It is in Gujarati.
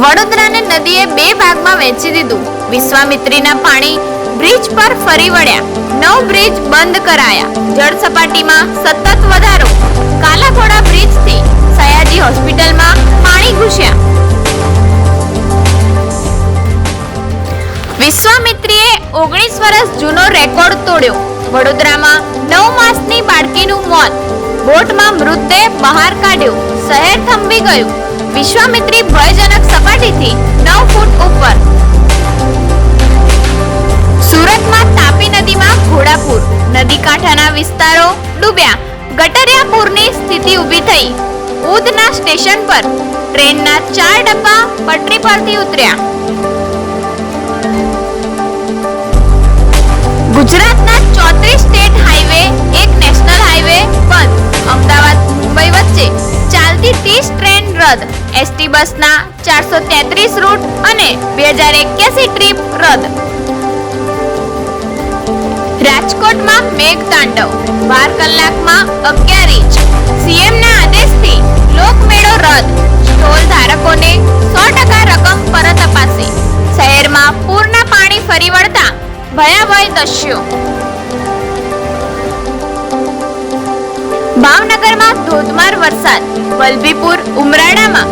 વડોદરાને નદીએ બે ભાગમાં વહેંચી દીધું. વિશ્વામિત્રીના પાણી બ્રિજ પર ફરી વળ્યા. નવ બ્રિજ બંધ કરાયા. જળ સપાટીમાં સતત વધારો. કાલાઘોડા બ્રિજથી સયાજી હોસ્પિટલમાં પાણી ઘૂસ્યા. વિશ્વામિત્રીએ ઓગણીસ વર્ષ જૂનો રેકોર્ડ તોડ્યો. વડોદરામાં નવ માસની બાળકીનું મોત. બોટમાં મૃતદેહ બહાર કાઢ્યો. શહેર થંભી ગયું. વિશ્વામિત્રી ભયજનક સપાટીથી નવ ફૂટ ઉપર. સુરતમાં તાપી નદીમાં ઘોડાપુર નદી કાંઠાના વિસ્તારો, ડૂબ્યા. ગટરિયા પૂરની સ્થિતિ ઊભી થઈ. ઉધના સ્ટેશન પર ટ્રેનના ચાર ડબ્બા પટરી પરથી ઉતર્યા. ગુજરાતના ચોત્રીસ સ્ટેટ હાઈવે, એક નેશનલ હાઈવે બંધ. અમદાવાદ, મુંબઈ વચ્ચે ચાલતી ત્રીસ ટ્રેન રદ. એસટી બસના ચારસો તેત્રીસ રૂટ અને બે હજાર એક્યાસી ટ્રીપ રદ. રાજકોટમાં મેઘ તાંડવ બાર કલાકમાં અગિયાર ઇંચ સીએમના આદેશથી લોકમેળો રદ. સ્ટોલ ધારકોને સો ટકા રકમ પરત અપાશે. શહેરમાં પૂરના પાણી ફરી વળતા ભયાભય દ્રશ્યો. ભાવનગરમાં ધોધમાર વરસાદ. વલભીપુર, ઉમરાળામાં